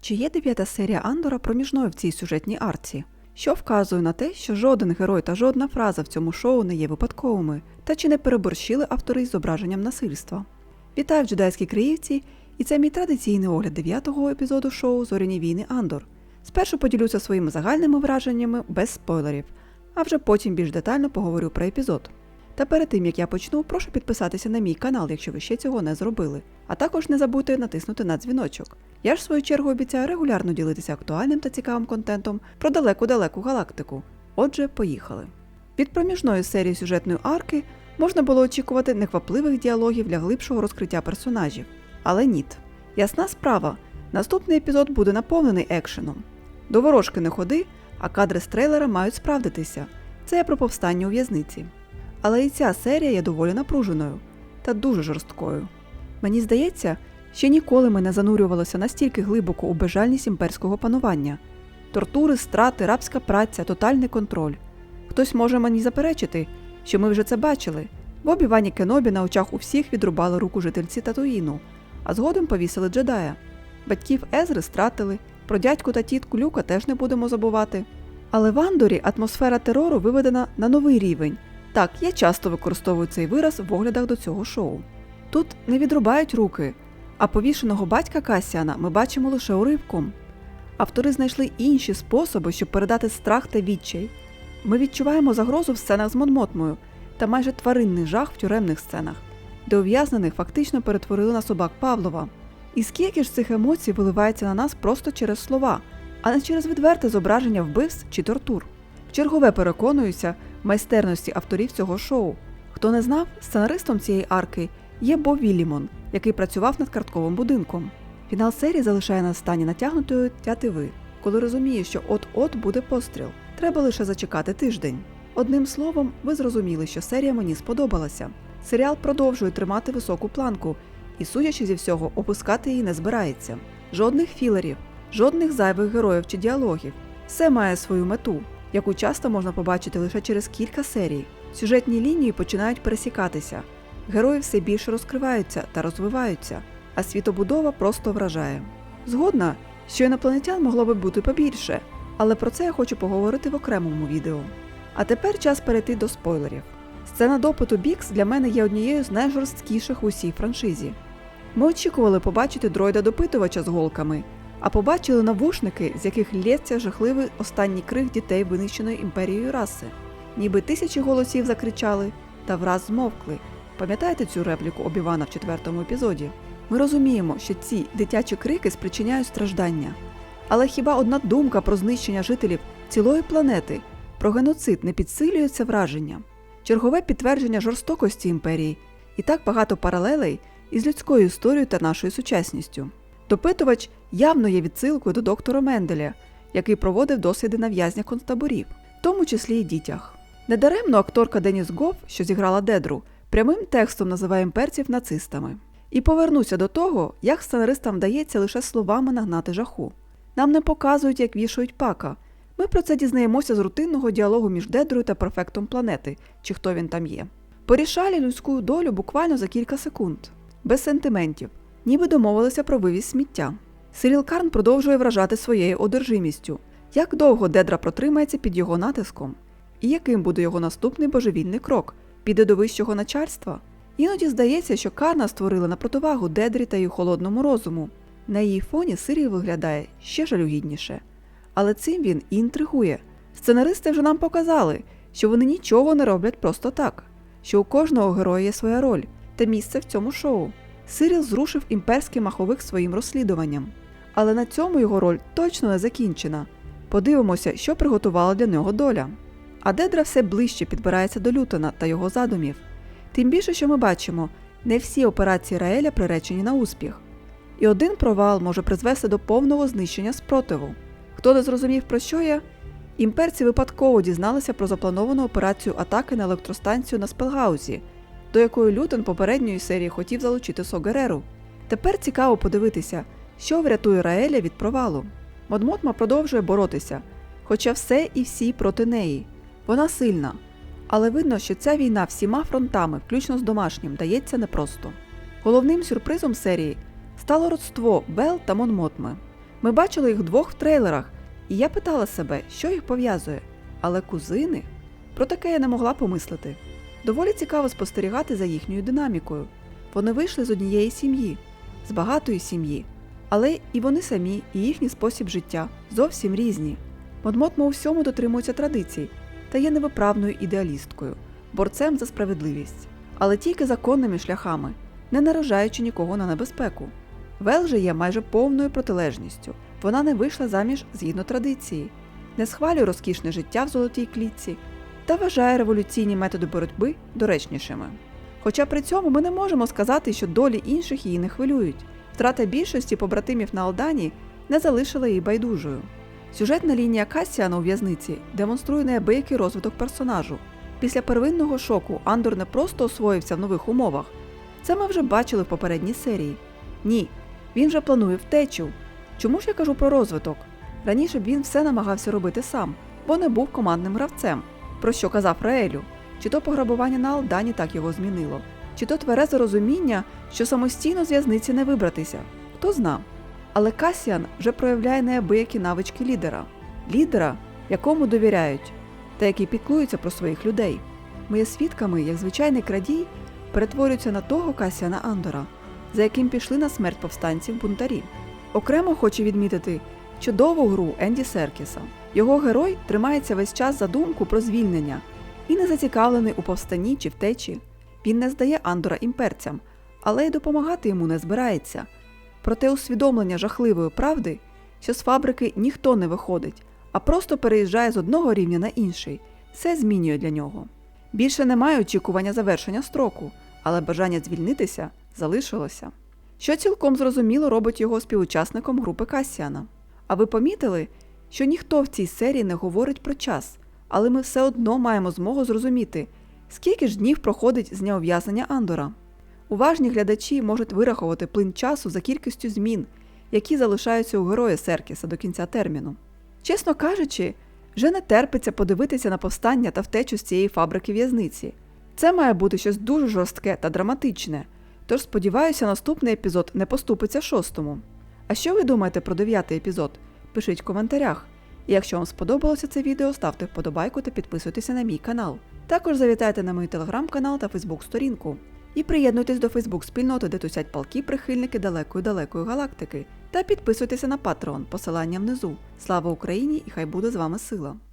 Чи є дев'ята серія Андора проміжною в цій сюжетній арці? Що вказує на те, що жоден герой та жодна фраза в цьому шоу не є випадковими, та чи не переборщили автори з зображенням насильства? Вітаю в джедайській Криївці, і це мій традиційний огляд дев'ятого епізоду шоу Зоряні війни Андор. Спершу поділюся своїми загальними враженнями без спойлерів, а вже потім більш детально поговорю про епізод. Та перед тим як я почну, прошу підписатися на мій канал, якщо ви ще цього не зробили. А також не забудьте натиснути на дзвіночок. Я ж в свою чергу обіцяю регулярно ділитися актуальним та цікавим контентом про далеку-далеку галактику. Отже, поїхали. Від проміжної серії сюжетної арки можна було очікувати неквапливих діалогів для глибшого розкриття персонажів. Але ніт. Ясна справа, наступний епізод буде наповнений екшеном. До ворожки не ходи, а кадри з трейлера мають справдитися. Це я про повстання у в'язниці. Але і ця серія є доволі напруженою та дуже жорсткою. Мені здається, ще ніколи ми не занурювалися настільки глибоко у безжальність імперського панування. Тортури, страти, рабська праця, тотальний контроль. Хтось може мені заперечити, що ми вже це бачили. В обівані Кенобі на очах у всіх відрубали руку жительці Татуїну, а згодом повісили джедая. Батьків Езри стратили, про дядьку та тітку Люка теж не будемо забувати. Але в Андорі атмосфера терору виведена на новий рівень. Так, я часто використовую цей вираз в оглядах до цього шоу. Тут не відрубають руки, а повішеного батька Касіана ми бачимо лише уривком. Автори знайшли інші способи, щоб передати страх та відчай. Ми відчуваємо загрозу в сценах з Монмотмою та майже тваринний жах в тюремних сценах, де ув'язнених фактично перетворили на собак Павлова. І скільки ж цих емоцій виливається на нас просто через слова, а не через відверте зображення вбивств чи тортур. Чергове переконуюся майстерності авторів цього шоу. Хто не знав, сценаристом цієї арки є Бо Віллімон, який працював над картковим будинком. Фінал серії залишає нас в стані натягнутої тятиви, коли розуміє, що от-от буде постріл. Треба лише зачекати тиждень. Одним словом, ви зрозуміли, що серія мені сподобалася. Серіал продовжує тримати високу планку і, судячи зі всього, опускати її не збирається. Жодних філерів, жодних зайвих героїв чи діалогів. Все має свою мету, яку часто можна побачити лише через кілька серій. Сюжетні лінії починають пересікатися. Герої все більше розкриваються та розвиваються, а світобудова просто вражає. Згодна, що інопланетян могло би бути побільше, але про це я хочу поговорити в окремому відео. А тепер час перейти до спойлерів. Сцена допиту Бікс для мене є однією з найжорсткіших у всій франшизі. Ми очікували побачити дроїда-допитувача з голками, а побачили навушники, з яких лється жахливий останній крик дітей винищеної імперією раси. Ніби тисячі голосів закричали та враз змовкли. Пам'ятаєте цю репліку Обівана в четвертому епізоді? Ми розуміємо, що ці дитячі крики спричиняють страждання. Але хіба одна думка про знищення жителів цілої планети, про геноцид не підсилює це враження? Чергове підтвердження жорстокості імперії і так багато паралелей із людською історією та нашою сучасністю. Допитувач явно є відсилкою до доктора Менделя, який проводив досліди на в'язнях концтаборів, в тому числі й дітях. Недаремно акторка Деніс Гофф, що зіграла Дедру, прямим текстом називає імперців нацистами. І повернуся до того, як сценаристам вдається лише словами нагнати жаху. Нам не показують, як вішають пака. Ми про це дізнаємося з рутинного діалогу між Дедрою та префектом планети, чи хто він там є. Порішалі людську долю буквально за кілька секунд, без сентиментів, ніби домовилися про вивіз сміття. Сиріл Карн продовжує вражати своєю одержимістю. Як довго Дедра протримається під його натиском? І яким буде його наступний божевільний крок? Піде до вищого начальства? Іноді здається, що Карна створили на противагу Дедрі та її холодному розуму. На її фоні Сиріл виглядає ще жалюгідніше. Але цим він і інтригує. Сценаристи вже нам показали, що вони нічого не роблять просто так, що у кожного героя є своя роль та місце в цьому шоу. Сиріл зрушив імперський маховик своїм розслідуванням. Але на цьому його роль точно не закінчена. Подивимося, що приготувала для нього доля. А Дедра все ближче підбирається до Лютона та його задумів. Тим більше, що ми бачимо, не всі операції Раеля приречені на успіх. І один провал може призвести до повного знищення спротиву. Хто не зрозумів, про що я, імперці випадково дізналися про заплановану операцію атаки на електростанцію на Спелгаузі, до якої Лютон попередньої серії хотів залучити Согереру. Тепер цікаво подивитися, що врятує Раеля від провалу. Модмотма продовжує боротися, хоча все і всі проти неї. Вона сильна, але видно, що ця війна всіма фронтами, включно з домашнім, дається непросто. Головним сюрпризом серії стало родство Бел та Монмотми. Ми бачили їх двох в трейлерах, і я питала себе, що їх пов'язує. Але кузини? Про таке я не могла помислити. Доволі цікаво спостерігати за їхньою динамікою. Вони вийшли з однієї сім'ї, з багатої сім'ї, але і вони самі, і їхній спосіб життя зовсім різні. Модмот у всьому дотримується традицій та є невиправною ідеалісткою, борцем за справедливість, але тільки законними шляхами, не наражаючи нікого на небезпеку. Вел же є майже повною протилежністю. Вона не вийшла заміж згідно традиції, не схвалює розкішне життя в золотій клітці та вважає революційні методи боротьби доречнішими. Хоча при цьому ми не можемо сказати, що долі інших її не хвилюють. Втрата більшості побратимів на Алдані не залишила її байдужою. Сюжетна лінія Касіана у в'язниці демонструє неабиякий розвиток персонажу. Після первинного шоку Андор не просто освоївся в нових умовах. Це ми вже бачили в попередній серії. Ні, він вже планує втечу. Чому ж я кажу про розвиток? Раніше б він все намагався робити сам, бо не був командним гравцем, про що казав Раелю. Чи то пограбування на Алдані так його змінило, чи то тверезе розуміння, що самостійно з в'язниці не вибратися, хто зна. Але Касіан вже проявляє неабиякі навички лідера, лідера, якому довіряють, та який піклується про своїх людей. Ми є свідками, як звичайний крадій перетворюється на того Касіана Андора, за яким пішли на смерть повстанців бунтарі. Окремо хочу відмітити чудову гру Енді Серкіса. Його герой тримається весь час за думку про звільнення і не зацікавлений у повстанні чи втечі. Він не здає Андора імперцям, але й допомагати йому не збирається. Проте усвідомлення жахливої правди, що з фабрики ніхто не виходить, а просто переїжджає з одного рівня на інший, все змінює для нього. Більше немає очікування завершення строку, але бажання звільнитися залишилося. Що цілком зрозуміло робить його співучасником групи Касіана. А ви помітили, що ніхто в цій серії не говорить про час, але ми все одно маємо змогу зрозуміти, скільки ж днів проходить з дня ув'язнення Андора. Уважні глядачі можуть вирахувати плин часу за кількістю змін, які залишаються у героя Серкіса до кінця терміну. Чесно кажучи, вже не терпиться подивитися на повстання та втечу з цієї фабрики в'язниці. Це має бути щось дуже жорстке та драматичне, тож сподіваюся, наступний епізод не поступиться шостому. А що ви думаєте про дев'ятий епізод? Пишіть в коментарях. І якщо вам сподобалося це відео, ставте вподобайку та підписуйтеся на мій канал. Також завітайте на мій телеграм-канал та фейсбук-сторінку. І приєднуйтесь до Фейсбук-спільноти, де тусять палки прихильники далекої-далекої галактики. Та підписуйтеся на Patreon, посилання внизу. Слава Україні і хай буде з вами сила!